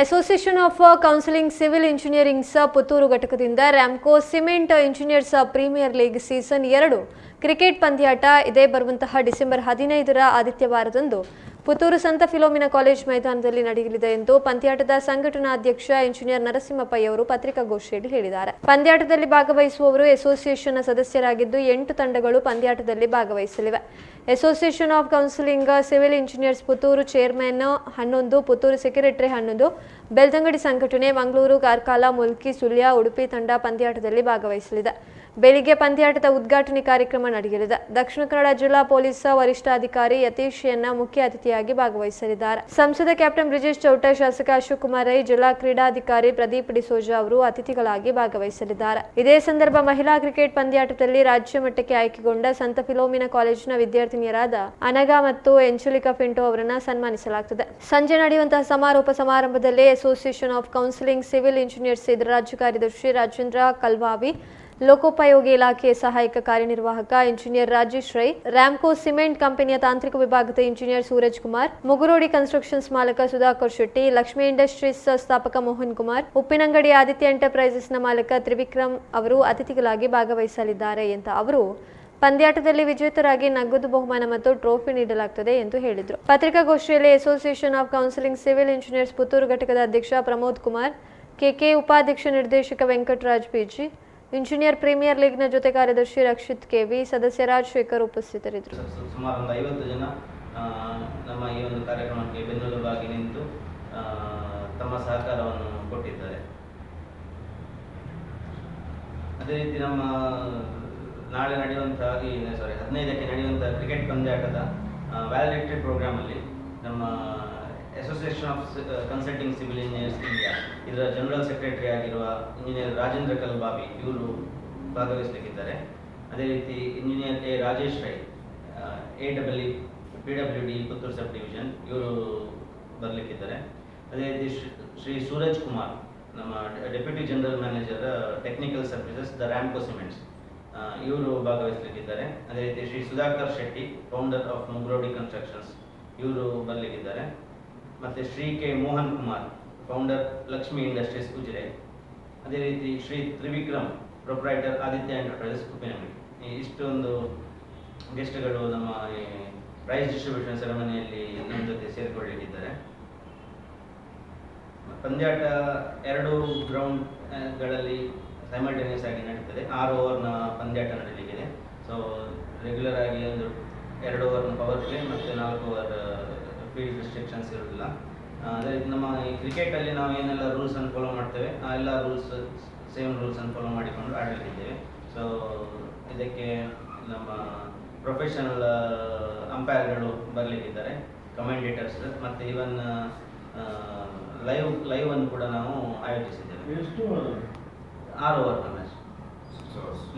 Association of counselling civil engineerings Puttur ಘಟಕದಿಂದ Ramco cement engineers premier league season ಎರಡು. Cricket ಪಂದ್ಯಾಟ ಇದೇ ಬರುವಂತಹ ಡಿಸೆಂಬರ್ ಹದಿನೈದರ ಆದಿತ್ಯವಾರದಂದು. ಪುತ್ತೂರು ಸಂತ ಫಿಲೋಮಿನಾ ಕಾಲೇಜ್ ಮೈದಾನದಲ್ಲಿ ನಡೆಯಲಿದೆ ಎಂದು ಪಂದ್ಯಾಟದ ಸಂಘಟನಾ ಅಧ್ಯಕ್ಷ ಇಂಜಿನಿಯರ್ ನರಸಿಂಹಪ್ಪಯ್ಯ ಅವರು ಪತ್ರಿಕಾಗೋಷ್ಠಿಯಲ್ಲಿ ಹೇಳಿದ್ದಾರೆ. ಪಂದ್ಯಾಟದಲ್ಲಿ ಭಾಗವಹಿಸುವವರು ಅಸೋಸಿಯೇಷನ್ನ ಸದಸ್ಯರಾಗಿದ್ದು ಎಂಟು ತಂಡಗಳು ಪಂದ್ಯಾಟದಲ್ಲಿ ಭಾಗವಹಿಸಲಿವೆ. Association of counselling civil engineers Puttur chairman ಹನ್ನೊಂದು, ಪುತ್ತೂರು ಸೆಕ್ರೆಟರಿ ಹನ್ನೊಂದು, ಬೆಳ್ತಂಗಡಿ ಸಂಘಟನೆ ಮಂಗಳೂರು ಕಾರ್ಕಾಲ ಮುಲ್ಕಿ, ಸುಳ್ಯ, ಉಡುಪಿ ತಂಡ ಪಂದ್ಯಾಟದಲ್ಲಿ ಭಾಗವಹಿಸಲಿದೆ. ಬೆಳಿಗ್ಗೆ ಪಂದ್ಯಾಟದ ಉದ್ಘಾಟನೆ ಕಾರ್ಯಕ್ರಮ ನಡೆಯಲಿದೆ. ದಕ್ಷಿಣ ಕನ್ನಡ ಜಿಲ್ಲಾ ಪೊಲೀಸ್ ವರಿಷ್ಠಾಧಿಕಾರಿ ಯತೀಶ್ ಮುಖ್ಯ ಅತಿಥಿಯಾಗಿ ಭಾಗವಹಿಸಲಿದ್ದಾರೆ. ಸಂಸದ ಕ್ಯಾಪ್ಟನ್ ಬ್ರಿಜೇಶ್ ಚೌಟ, ಶಾಸಕ ಅಶೋಕ್ ಕುಮಾರ್ ರೈ, ಜಿಲ್ಲಾ ಕ್ರೀಡಾಧಿಕಾರಿ ಪ್ರದೀಪ್ ಡಿಸೋಜಾ ಅವರು ಅತಿಥಿಗಳಾಗಿ ಭಾಗವಹಿಸಲಿದ್ದಾರೆ. ಇದೇ ಸಂದರ್ಭ ಮಹಿಳಾ ಕ್ರಿಕೆಟ್ ಪಂದ್ಯಾಟದಲ್ಲಿ ರಾಜ್ಯ ಮಟ್ಟಕ್ಕೆ ಆಯ್ಕೆಗೊಂಡ ಸಂತ ಫಿಲೋಮಿನ ಕಾಲೇಜಿನ ವಿದ್ಯಾರ್ಥಿನಿಯರಾದ ಅನಗ ಮತ್ತು ಎಂಚುಲಿಕಾ ಪಿಂಟೋ ಅವರನ್ನು ಸನ್ಮಾನಿಸಲಾಗುತ್ತದೆ ಸಂಜೆ ನಡೆಯುವಂತಹ ಸಮಾರೋಪ ಸಮಾರಂಭದಲ್ಲಿ association of counselling civil engineers ಇದರ ರಾಜ್ಯ ಕಾರ್ಯದರ್ಶಿ ರಾಜೇಂದ್ರ ಕಲ್ವಾವಿ ಲೋಕೋಪಯೋಗಿ ಇಲಾಖೆ ಸಹಾಯಕ ಕಾರ್ಯನಿರ್ವಾಹಕ ಇಂಜಿನಿಯರ್ ರಾಜೇಶ್ ರೈ ರ್ಯಾಮ್ಕೋ ಸಿಮೆಂಟ್ ಕಂಪನಿಯ ತಾಂತ್ರಿಕ ವಿಭಾಗದ ಇಂಜಿನಿಯರ್ ಸೂರಜ್ ಕುಮಾರ್, ಮುಗುರೋಡಿ ಕನ್ಸ್ಟ್ರಕ್ಷನ್ಸ್ ಮಾಲಕ ಸುಧಾಕರ್ ಶೆಟ್ಟಿ, ಲಕ್ಷ್ಮಿ ಇಂಡಸ್ಟ್ರೀಸ್ ಸ್ಥಾಪಕ ಮೋಹನ್ ಕುಮಾರ್, ಉಪ್ಪಿನಂಗಡಿ ಆದಿತ್ಯ ಎಂಟರ್ಪ್ರೈಸಸ್ನ ಮಾಲಕ ತ್ರಿವಿಕ್ರಮ್ ಅವರು ಅತಿಥಿಗಳಾಗಿ ಭಾಗವಹಿಸಲಿದ್ದಾರೆ ಅಂತ ಅವರು ಪಂದ್ಯಾಟದಲ್ಲಿ ವಿಜೇತರಾಗಿ ನಗದು ಬಹುಮಾನ ಮತ್ತು ಟ್ರೋಫಿ ನೀಡಲಾಗುತ್ತದೆ ಎಂದು ಹೇಳಿದರು. ಪತ್ರಿಕಾಗೋಷ್ಠಿಯಲ್ಲಿ association of counselling civil engineers Puttur ಘಟಕದ ಅಧ್ಯಕ್ಷ ಪ್ರಮೋದ್ ಕುಮಾರ್ ಕೆಕೆ ಉಪಾಧ್ಯಕ್ಷ ನಿರ್ದೇಶಕ Venkataraj P G engineer premier ಲೀಗ್ನ ಜೊತೆ ಕಾರ್ಯದರ್ಶಿ ರಕ್ಷಿತ್ ಕೆವಿ, ಸದಸ್ಯ ರಾಜಶೇಖರ್ ಉಪಸ್ಥಿತರಿದ್ದರು. ಸುಮಾರು ಒಂದು ಐವತ್ತು ಜನ ನಮ್ಮ ಈ ಒಂದು ಕಾರ್ಯಕ್ರಮಕ್ಕೆ ಬೆನ್ನೆಲುಬಾಗಿ ನಿಂತು ತಮ್ಮ ಸಹಕಾರವನ್ನು ಕೊಟ್ಟಿದ್ದಾರೆ. ಅದೇ ರೀತಿ ನಮ್ಮ, ನಾಳೆ ನಡೆಯುವಂತಹ ಸಾರಿ ಹದಿನೈದಕ್ಕೆ ನಡೆಯುವಂತಹ ಕ್ರಿಕೆಟ್ ಪಂದ್ಯಾಟದ ವ್ಯಾಲಿಡೇಟರಿ ಪ್ರೋಗ್ರಾಮಲ್ಲಿ ನಮ್ಮ association of consulting civil engineers India ಇದರ ಜನರಲ್ ಸೆಕ್ರೆಟರಿ ಆಗಿರುವ ಇಂಜಿನಿಯರ್ ರಾಜೇಂದ್ರ ಕಲ್ಬಾಬಿ ಇವರು ಭಾಗವಹಿಸಲಿಕ್ಕಿದ್ದಾರೆ. ಅದೇ ರೀತಿ engineer A Rajesh Rai A W P W D Puttur sub division ಇವರು ಬರಲಿಕ್ಕಿದ್ದಾರೆ. ಅದೇ ರೀತಿ ಶ್ರೀ- ಸೂರಜ್ ಕುಮಾರ್, ನಮ್ಮ deputy general manager technical services the Ramco cements ಇವರು ಭಾಗವಹಿಸಲಿಕ್ಕಿದ್ದಾರೆ. ಅದೇ ರೀತಿ Shri Sudhakar Shetty founder of Mugrodi constructions ಇವರು ಬರಲಿಕ್ಕಿದ್ದಾರೆ. ಮತ್ತು Shri K Mohan Kumar founder Lakshmi industries Ujire. ಅದೇ ರೀತಿ ಶ್ರೀ ತ್ರಿವಿಕ್ರಮ್ ಪ್ರೊಪ್ರೈಟರ್ ಆದಿತ್ಯ ಎಂಟರ್ಪ್ರೈಸಸ್ ಈ ಇಷ್ಟೊಂದು ಗೆಸ್ಟ್ಗಳು ನಮ್ಮ ಪ್ರೈಸ್ ಡಿಸ್ಟ್ರಿಬ್ಯೂಷನ್ ಸೆರೆಮನಿಯಲ್ಲಿ ನಮ್ಮ ಜೊತೆ ಸೇರಿಕೊಳ್ಳಲಿಕ್ಕಿದ್ದಾರೆ ಪಂದ್ಯಾಟ ಎರಡು ಗ್ರೌಂಡ್ಗಳಲ್ಲಿ ಸೈಮಲ್ಟೇನಿಯಸ್ ಆಗಿ ನಡೀತದೆ. ಆರು ಓವರ್ನ ಪಂದ್ಯಾಟ ನಡೀಲಿಕ್ಕಿದೆ. ಸೊ ರೆಗ್ಯುಲರ್ ಆಗಿ ಒಂದು ಎರಡು ಓವರ್ನ ಪವರ್ ಪ್ಲೇ ಮತ್ತು ನಾಲ್ಕು ಓವರ್ ಫೀಲ್ಡ್ ರಿಸ್ಟ್ರಿಕ್ಷನ್ಸ್ ಇರೋದಿಲ್ಲ. ಅದೇ ರೀತಿ ನಮ್ಮ ಈ ಕ್ರಿಕೆಟಲ್ಲಿ ನಾವು ಏನೆಲ್ಲ ರೂಲ್ಸನ್ನು ಫಾಲೋ ಮಾಡ್ತೇವೆ ಆ ಎಲ್ಲ ರೂಲ್ಸ್ ಸೇಮ್ ರೂಲ್ಸನ್ನು ಫಾಲೋ ಮಾಡಿಕೊಂಡು ಆಡಲಿಕ್ಕಿದ್ದೇವೆ ಸೊ ಇದಕ್ಕೆ ನಮ್ಮ ಪ್ರೊಫೆಷನಲ್ ಅಂಪೈರ್ಗಳು ಬರಲಿಕ್ಕಿದ್ದಾರೆ ಕಮೆಂಡೇಟರ್ಸ್ ಮತ್ತು ಈವನ್ ಲೈವ್ ಲೈವ್ ಅನ್ನು ಕೂಡ ನಾವು ಆಯೋಜಿಸಿದ್ದೇವೆ. ಎಷ್ಟು ಆರು ಓವರ್ ಮ್ಯಾಚ್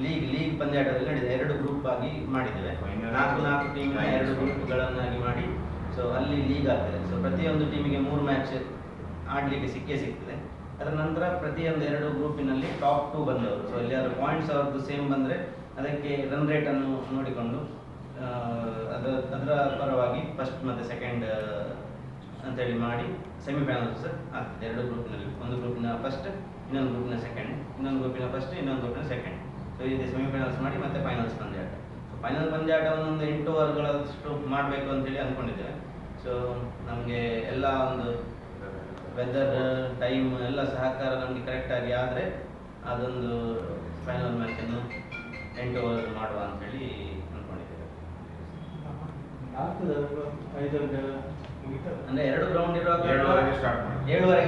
ಲೀಗ್ ಲೀಗ್ ಪಂದ್ಯಾಟದಲ್ಲಿ ನಡೆದಿದೆ ಎರಡು ಗ್ರೂಪ್ ಆಗಿ ಮಾಡಿದ್ದೇವೆ. ನಾಲ್ಕು ನಾಲ್ಕು ಟೀಮ್ ಎರಡು ಗ್ರೂಪ್ಗಳನ್ನಾಗಿ ಮಾಡಿ ಸೊ ಅಲ್ಲಿ ಲೀಗ್ ಆಗ್ತದೆ. ಸೊ ಪ್ರತಿಯೊಂದು ಟೀಮಿಗೆ ಮೂರು ಮ್ಯಾಚ್ ಆಡಲಿಕ್ಕೆ ಸಿಕ್ಕೇ ಸಿಗ್ತದೆ. ಅದರ ನಂತರ ಪ್ರತಿಯೊಂದು ಎರಡು ಗ್ರೂಪಿನಲ್ಲಿ ಟಾಪ್ ಟೂ ಬಂದವರು. ಸೊ ಇಲ್ಲಿ ಯಾರು ಪಾಯಿಂಟ್ಸ್ ಅವ್ರದ್ದು ಸೇಮ್ ಬಂದರೆ ಅದಕ್ಕೆ ರನ್ ರೇಟನ್ನು ನೋಡಿಕೊಂಡು ಅದರ ಅದರ ಪರವಾಗಿ ಫಸ್ಟ್ ಮತ್ತು ಸೆಕೆಂಡ್ ಅಂತೇಳಿ ಮಾಡಿ ಸೆಮಿಫೈನಲ್ಸ್ ಆಗ್ತದೆ. ಎರಡು ಗ್ರೂಪಿನಲ್ಲಿ ಒಂದು ಗ್ರೂಪಿನ ಫಸ್ಟ್ ಇನ್ನೊಂದು ಗ್ರೂಪಿನ ಸೆಕೆಂಡ್ ಇನ್ನೊಂದು ಗ್ರೂಪಿನ ಫಸ್ಟ್ ಇನ್ನೊಂದು ಗ್ರೂಪಿನ ಸೆಕೆಂಡ್ ಸೊ ಇದೆ ಸೆಮಿಫೈನಲ್ಸ್ ಮಾಡಿ ಮತ್ತೆ ಫೈನಲ್ಸ್ ಬಂದೆ ಸೊ ಫೈನಲ್ ಪಂದ್ಯಾಟವನ್ನು ಒಂದು ಎಂಟು ಓವರ್ಗಳಷ್ಟು ಮಾಡಬೇಕು ಅಂತೇಳಿ ಅಂದ್ಕೊಂಡಿದ್ದೇವೆ ಸೊ ನಮಗೆ ಎಲ್ಲ ಒಂದು ವೆದರ್ ಟೈಮ್ ಎಲ್ಲ ಸಹಕಾರ ನಮಗೆ ಕರೆಕ್ಟಾಗಿ ಆದರೆ ಅದೊಂದು ಫೈನಲ್ ಮ್ಯಾಚನ್ನು ಎಂಟು ಓವರ್ ಮಾಡುವ ಅಂತೇಳಿ ಅಂದ್ಕೊಂಡಿದ್ದೇವೆ ಆಗ್ತದೆ ಐದು ಗಂಟೆ ಮುಗಿತದೆ ಅಂದರೆ ಎರಡು ಗ್ರೌಂಡ್ ಇರುವಾಗ ಏಳುವರೆಗೆ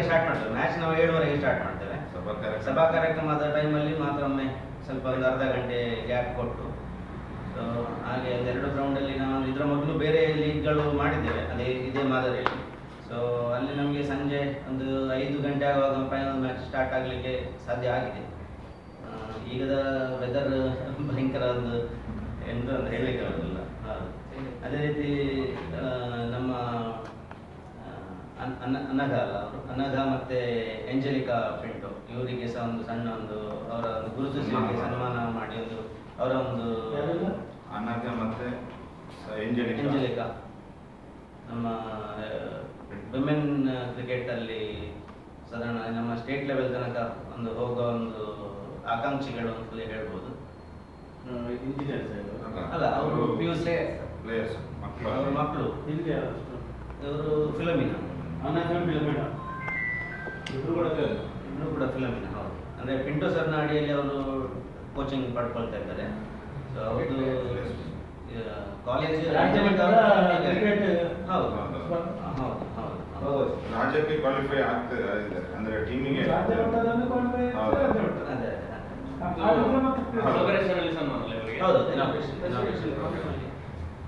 ಸ್ಟಾರ್ಟ್ ಮಾಡ್ತೇವೆ. ಮ್ಯಾಚ್ ನಾವು ಏಳುವರೆಗೆ ಸ್ಟಾರ್ಟ್ ಮಾಡ್ತೇವೆ. ಸಭಾ ಕಾರ್ಯಕ್ರಮ. ಸಭಾ ಕಾರ್ಯಕ್ರಮದ ಟೈಮಲ್ಲಿ ಮಾತ್ರ ಒಮ್ಮೆ ಸ್ವಲ್ಪ ಒಂದು ಅರ್ಧ ಗಂಟೆ ಗ್ಯಾಪ್ ಕೊಟ್ಟು ಹಾಗೆ ಎರಡು ಗ್ರೌಂಡಲ್ಲಿ ನಾವು ಇದರ ಮೊದಲು ಬೇರೆ ಲೀಗ್ಗಳು ಮಾಡಿದ್ದೇವೆ ಅದೇ ಇದೇ ಮಾದರಿಯಲ್ಲಿ. ಸೊ ಅಲ್ಲಿ ನಮಗೆ ಸಂಜೆ ಒಂದು ಐದು ಗಂಟೆ ಆಗುವಾಗ ಫೈನಲ್ ಮ್ಯಾಚ್ ಸ್ಟಾರ್ಟ್ ಆಗಲಿಕ್ಕೆ ಸಾಧ್ಯ ಆಗಿದೆ. ಈಗದ ವೆದರ್ ಭಯಂಕರ ಒಂದು ಎಂತ ಅಂತ ಹೇಳಲಿಕ್ಕೆ ಆಗೋದಿಲ್ಲ. ಅದೇ ರೀತಿ ನಮ್ಮ ಅನ್ನ- ಅನಘ ಅಲ್ಲ ಅವರು ಅನಘ ಮತ್ತೆ ಎಂಜಲಿಕಾ ಪಿಂಟೋ ಇವರಿಗೆ ಸಹ ಒಂದು ಸಣ್ಣ ಒಂದು ಅವರ ಒಂದು ಗುರುತಿಸುವಿಕೆ ಸನ್ಮಾನ ಮಾಡಿ ಒಂದು ಅವರ ಒಂದು ಅನಾಥ ಅನಘ ಮತ್ತೆ ಎಂಜಲಿಕಾ. ನಮ್ಮ ವಿಮೆನ್ ಕ್ರಿಕೆಟ್ ಅಲ್ಲಿ ಸಾಧಾರಣ ನಮ್ಮ ಸ್ಟೇಟ್ ಲೆವೆಲ್ ತನಕ ಒಂದು ಹೋಗೋ ಒಂದು ಆಕಾಂಕ್ಷಿಗಳು ಅಂತಲೇ ಹೇಳ್ಬೋದು. ಇಂಜಿನಿಯರ್ಸ್ ಅಲ್ಲ ಅವರು ಪಿ ಯು ಸಿ ಪ್ಲೇಯರ್ಸ್ ಮಕ್ಕಳು. ಅವ್ರ ಮಕ್ಕಳು. ಇಲ್ಲಿ ಇವರು ಫಿಲಮಿನ. ಇಬ್ಬರು ಕೂಡ ಫಿಲಮಿನ ಹೌದು. ಅಂದರೆ ಪಿಂಟೋ ಸರ್ನ ಅಡಿಯಲ್ಲಿ ಅವರು ಕೋಚಿಂಗ್ ಪಡ್ಕೊಳ್ತಾ ಇದ್ದಾರೆ ಸೊ ಅವ್ರದ್ದು ಕಾಲೇಜ್ ಹೌದು ಹೌದು ಹೌದು. ರಾಜ್ಯಕ್ಕೆ ಕ್ವಾಲಿಫೈ ಆಗ್ತದೆ ಅಂದ್ರೆ ಟೀಮಿಗೆ ಹೌದು. ಅದೇ ಅದೇ ಇನಾಗ್ರೇಷನ್ ಇನಾಗ್ರೇಷನ್